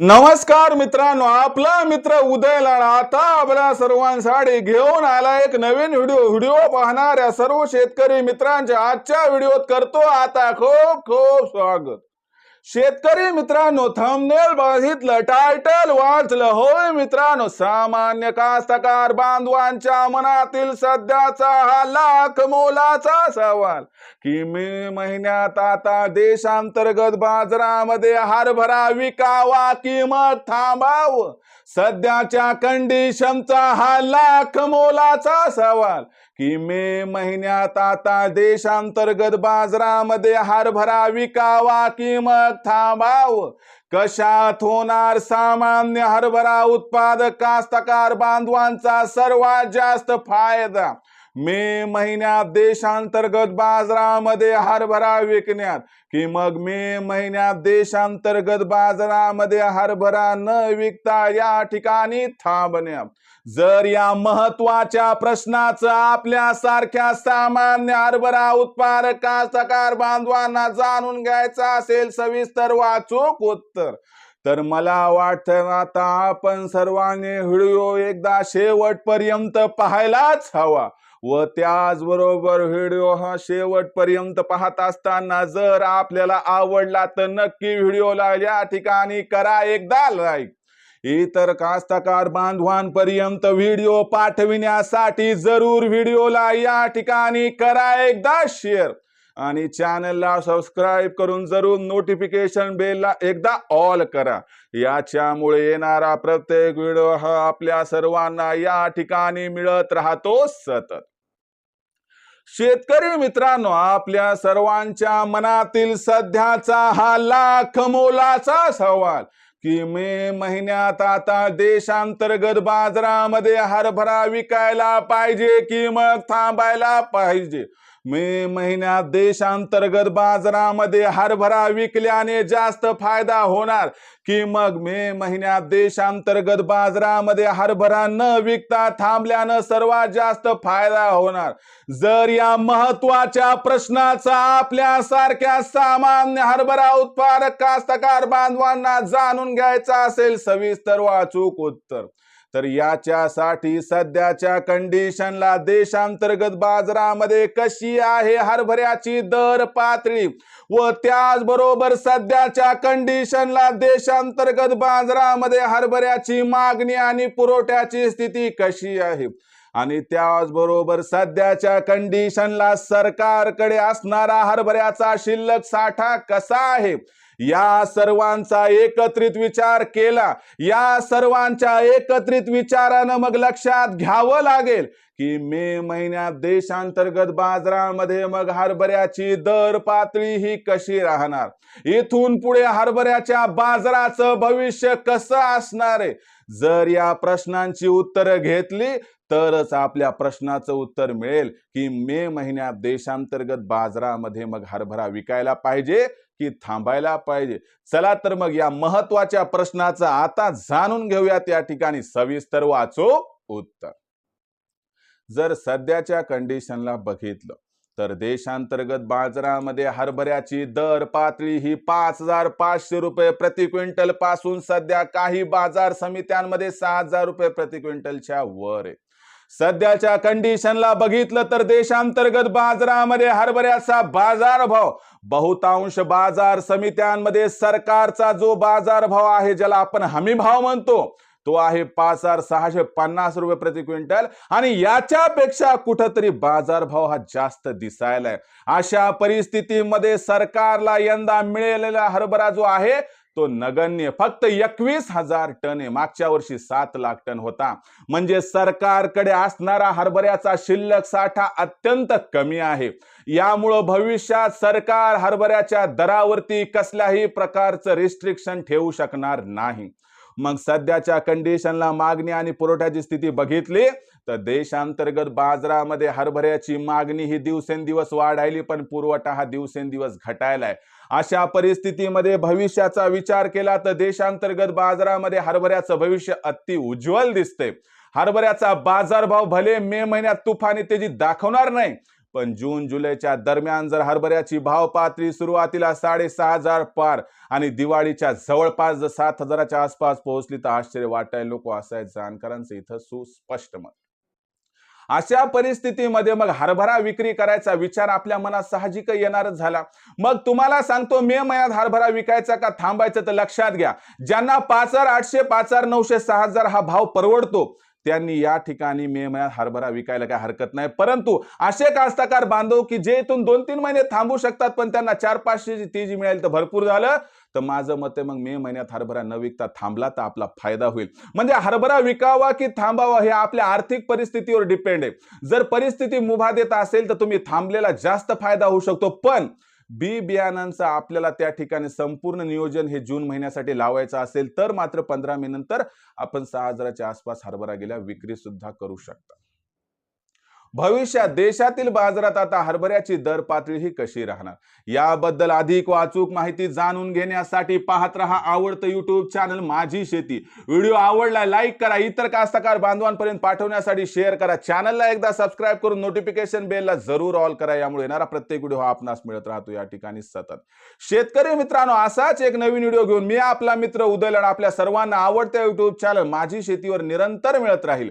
नमस्कार मित्रांनो आपला मित्र उदयला आता आपल्या सर्वांसाठी घेऊन आला एक नवीन व्हिडिओ. व्हिडिओ पाहणाऱ्या सर्व शेतकरी मित्रांच्या आजच्या व्हिडिओत करतो आता खूप खूप स्वागत. शेतकरी मित्रांनो थंबनेल बघितलं टायटल वाचलं. होय मित्रांनो सामान्य कास्तकार बांधवांच्या मनातील सध्याचा हा लाख मोलाचा सवाल. की मे महिन्यात आता देशांतर्गत बाजारामध्ये हरभरा विकावा किंमत थांबावं? थांबाव सध्याच्या कंडिशनचा हा लाख मोलाचा सवाल. की मे महिन्यात आता देशांतर्गत बाजारामध्ये हरभरा विकावा किंमत थांबाव. कशात होणार सामान्य हरभरा उत्पादक कास्तकार बांधवांचा सर्वात जास्त फायदा? मे महिन्यात देशांतर्गत बाजारामध्ये हरभरा विकण्यात. की मग मे महिन्यात देशांतर्गत बाजारामध्ये हरभरा न विकता या ठिकाणी थांबण्यात जर या महत्त्वाच्या प्रश्नाचं आपल्या सारख्या सामान्य हरभरा उत्पादक कास्तकार बांधवांना जाणून घ्यायचं असेल सविस्तर वाचूक उत्तर. तर मला वाटतं आता आपण सर्वांनी व्हिडिओ एकदा शेवटपर्यंत पाहायलाच हवा. व त्याचबरोबर व्हिडिओ हा शेवटपर्यंत पाहत असताना जर आपल्याला आवडला तर नक्की व्हिडिओला या ठिकाणी करा एकदा लाईक इतर कास्तकार बांधवांपर्यंत व्हिडिओ पाठविण्यासाठी जरूर व्हिडिओला या ठिकाणी करा एकदा शेअर आणि चॅनलला सबस्क्राईब करून जरूर नोटिफिकेशन बेलला एकदा ऑल करा. याच्यामुळे येणारा प्रत्येक व्हिडिओ हा आपल्या सर्वांना या ठिकाणी मिळत राहतो सतत. शेतकरी मित्रांनो आपल्या सर्वांच्या मनातील सध्याचा हा लाख मोलाचा सवाल की मे महिन्यात आता देशांतर्गत बाजारामध्ये हरभरा विकायला पाहिजे की मग थांबायला पाहिजे? मे महिन्यात देशांतर्गत बाजारामध्ये हरभरा विकल्याने जास्त फायदा होणार. की मग मे महिन्यात देशांतर्गत बाजारामध्ये हरभरा न विकता थांबल्यानं सर्वात जास्त फायदा होणार. जर या महत्त्वाच्या प्रश्नाचा आपल्यासारख्या सामान्य हरभरा उत्पादक कास्तकार बांधवांना जाणून घ्यायचा असेल सविस्तर वाचूक उत्तर. तर याच्यासाठी सध्याच्या कंडिशनला देशांतर्गत बाजारामध्ये कशी आहे हरभऱ्याची दर पातळी? व त्याचबरोबर सध्याच्या कंडिशनला देशांतर्गत बाजारामध्ये हरभऱ्याची मागणी आणि पुरवठ्याची स्थिती कशी आहे? आणि त्याचबरोबर सध्याच्या कंडिशनला सरकारकडे असणारा हरभऱ्याचा शिल्लक साठा कसा आहे? या सर्वांचा एकत्रित विचार केला. या सर्वांच्या एकत्रित विचारानं मग लक्षात घ्यावं लागेल की मे महिन्यात देशांतर्गत बाजारामध्ये मग हरभऱ्याची दर पातळी ही कशी राहणार? इथून पुढे हरभऱ्याच्या बाजाराचं भविष्य कसं असणार आहे? जर या प्रश्नांची उत्तरं घेतली तरच आपल्या प्रश्नाचं उत्तर मिळेल की मे महिन्यात देशांतर्गत बाजारामध्ये मग हरभरा विकायला पाहिजे की थांबायला पाहिजे? चला तर मग या महत्त्वाच्या प्रश्नाचं आता जाणून घेऊयात या ठिकाणी सविस्तर वाचो उत्तर. जर सध्याच्या कंडिशनला बघितलं तर देशांतर्गत बाजारामध्ये हरभऱ्याची दर पातळी ही पाच हजार पाचशे रुपये प्रति क्विंटलपासून सध्या काही बाजार समित्यांमध्ये सहा हजार रुपये प्रति क्विंटलच्या वर आहे. सध्याच्या कंडिशनला बघितलं तर देशांतर्गत बाजारामध्ये हरभऱ्याचा बाजारभाव बहुतांश बाजार समित्यांमध्ये सरकारचा जो बाजारभाव आहे ज्याला आपण हमी भाव म्हणतो तो आहे पाच हजार सहाशे पन्नास रुपये प्रति क्विंटल. आणि याच्यापेक्षा कुठंतरी बाजारभाव हा जास्त दिसायलाय. अशा परिस्थितीमध्ये सरकारला यंदा मिळालेला हरभरा जो आहे तो नगण्य. फक्त एकवीस हजार टन आहे मागच्या वर्षी सात लाख टन होता. म्हणजे सरकारकडे असणारा हरभऱ्याचा शिल्लक साठा अत्यंत कमी आहे. यामुळं भविष्यात सरकार हरभऱ्याच्या दरावरती कसल्याही प्रकारचं रिस्ट्रिक्शन ठेवू शकणार नाही. मग सध्याच्या कंडिशनला मागणी आणि पुरवठ्याची स्थिती बघितली तर देशांतर्गत बाजारामध्ये हरभऱ्याची मागणी ही दिवसेंदिवस वाढायली पण पुरवठा हा दिवसेंदिवस घटायलाय. अशा परिस्थितीमध्ये भविष्याचा विचार केला तर देशांतर्गत बाजारामध्ये हरभऱ्याचं भविष्य अति उज्ज्वल दिसते. हरभऱ्याचा बाजारभाव भले मे महिन्यात तुफानी तेजी दाखवणार नाही पण जून जुलैच्या दरम्यान जर हरभऱ्याची भाव पातळी सुरुवातीला साडेसहा हजार पार आणि दिवाळीच्या जवळपास जर सात हजाराच्या आसपास पोहोचली तर आश्चर्य वाटायला नको असं आहे जाणकारांचं इथं सुस्पष्ट मत. अशा परिस्थितीमध्ये मग हरभरा विक्री करायचा विचार आपल्या मनात साहजिक येणारच झाला. मग तुम्हाला सांगतो मे महिन्यात हरभरा विकायचा का थांबायचं तर लक्षात घ्या. ज्यांना पाच हजार आठशे पाच हजार नऊशे सहा हजार हा भाव परवडतो त्यांनी या ठिकाणी मे महिन्यात हरभरा विकायला काय हरकत नाही. परंतु असे कास्तकार बांधव की जे इथून दोन तीन महिने थांबू शकतात पण त्यांना चार पाचशे ती जी मिळेल तर भरपूर झालं. तर माझं मत आहे मग मे महिन्यात हरभरा न विकता थांबला तर आपला फायदा होईल. म्हणजे हरभरा विकावा की थांबावा हे आपल्या आर्थिक परिस्थितीवर डिपेंड आहे. जर परिस्थिती मुभा देत असेल तर तुम्ही थांबलेला जास्त फायदा होऊ शकतो. पण बी बियाणांचं आपल्याला त्या ठिकाणी संपूर्ण नियोजन हे जून महिन्यासाठी लावायचं असेल तर मात्र पंधरा मे नंतर आपण सहा हजाराच्या आसपास हरभरा गेल्या विक्री सुद्धा करू शकता. भविष्यात देशातील बाजारात आता हरभऱ्याची दर पातळी ही कशी राहणार? याबद्दल अधिक व अचूक माहिती जाणून घेण्यासाठी पाहत रहा आवडतं युट्यूब चॅनल माझी शेती. व्हिडिओ आवडला लाईक करा. इतर कास्तकार बांधवांपर्यंत पाठवण्यासाठी शेअर करा. चॅनलला एकदा सबस्क्राईब करून नोटिफिकेशन बेलला जरूर ऑल करा. यामुळे येणारा प्रत्येक व्हिडिओ हा आपणास मिळत राहतो. या ठिकाणी सतत. शेतकरी मित्रांनो असाच एक नवीन व्हिडिओ घेऊन मी आपला मित्र उदय आणि आपल्या सर्वांना आवडत्या युट्यूब चॅनल माझी शेतीवर निरंतर मिळत राहील.